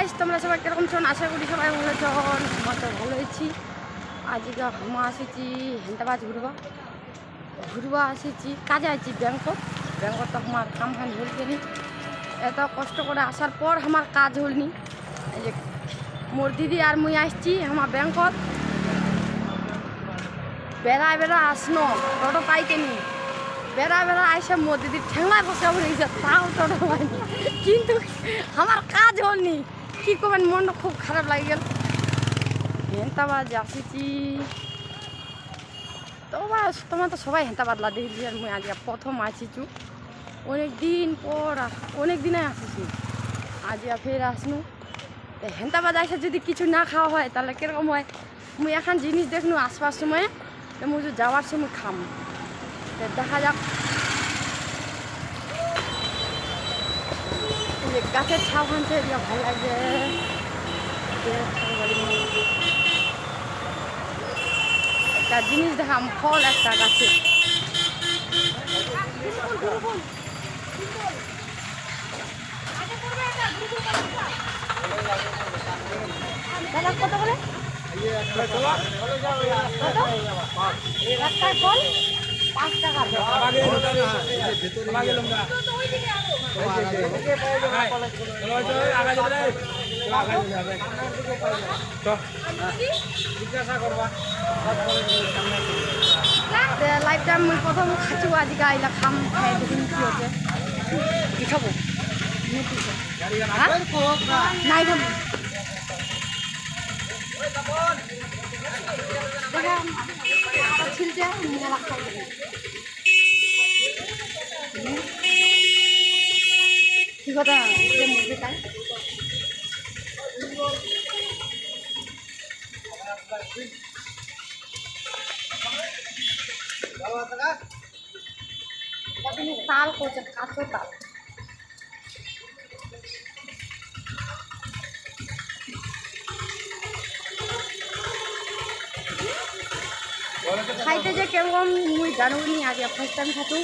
Guys তোমরা সবাই কীরকম ছোন আশা করি সবাই ভালো ছোন আমার তো ভালো হয়েছি আজকে হামা আসেছি, হেন্দাবাজ ঘুরবা। ঘুরবা আসেছি। কাজে আছি ব্যাংকক ব্যাংকক তো আমার কাম ফান হলনি এত কষ্ট করে আসার পর আমার কাজ হলনি এই যে মোর দিদি আর মুই আসছি আমার ব্যাংকক বেড়া বেড়া আসনো, টোটো পাইতেনি বেড়া বেড়া আইসে মোর দিদির ঠেলায় বসে তাও টোটো পাইনি। কিন্তু আমার কাজ হলনি কী করবেন? মনটা খুব খারাপ লাগে গেল। হেন্তাবাজ আসিছি। তোমার তোমার তো সবাই হেন্তাবাদ লা দেখছি আর মুই আজকে প্রথম আসিছু অনেক দিন পর অনেক দিনে আসিছি। আজ ফের আসনু। হেন্তাবাদ আসে যদি কিছু না খাওয়া হয়, তাহলে কীরকম হয়? মুই এখন জিনিস দেখনু, আসবার সময়। মুই যাওয়ার সময় খাম। দেখা যাক এই যে গাছের ছাপ ভাঙতে এদিকে ভালো লাগে। একটা জিনিস দেখাম ফল একটা গাছে। দাদা কত করে? কত? ফল? পাঁচ টাকা লাইফ টাইম মুই প্রথম খাচ্ছি আজকে আইলা খাম কি হ্যাঁ নাই খাব কি কথা? খাই আপনি তাল করছে কাঁচো তাল খাইতে যে কেমন মুই জানো আগে ফার্স্ট টাইম খাতো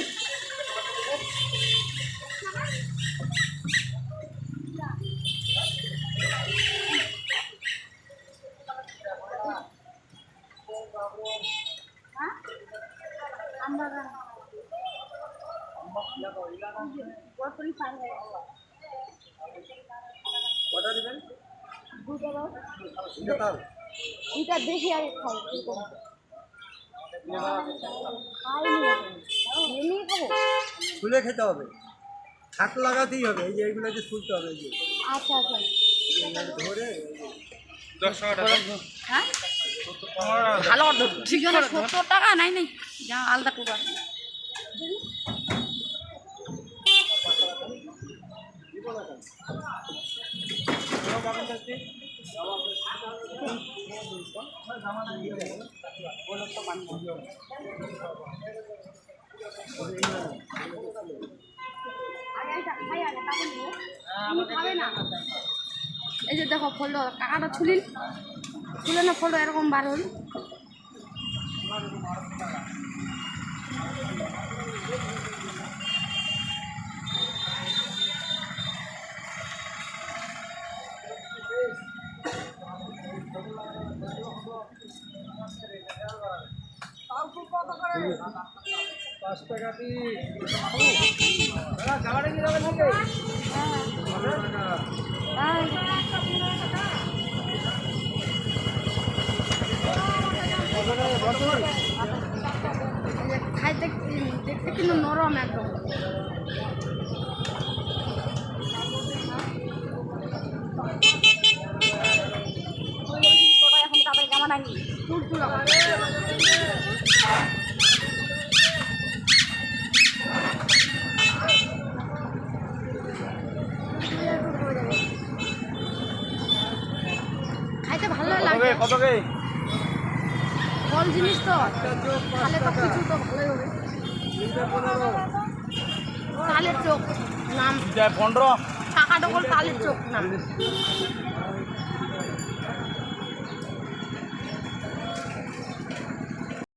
এটা দেখি আগে খাই এরকম। খাইনি এখন। এমনি খাব খুলে খেতে হবে। হাত লাগাতেই হবে এই যে এইগুলো যে শুলতে হবে এই যে। আচ্ছা আচ্ছা ধরে। হ্যাঁ ভালো ঠিক আছে সত্তর টাকা নাই নাই যা আলাদা টুকা এই যে দেখো ফলটা কাকাটা ছুলিল। ছুলে না ফলটা এরকম বার হল পাঁচ খাইতে দেখতে কিন্তু নরম একদম লাগে কত কে? ফল জিনিস তো। তাহলে তো কিছু তো ভালোই হবে। তালের চোখ নাম। পনেরো। টাকা ডবল তালের চোখ নাম।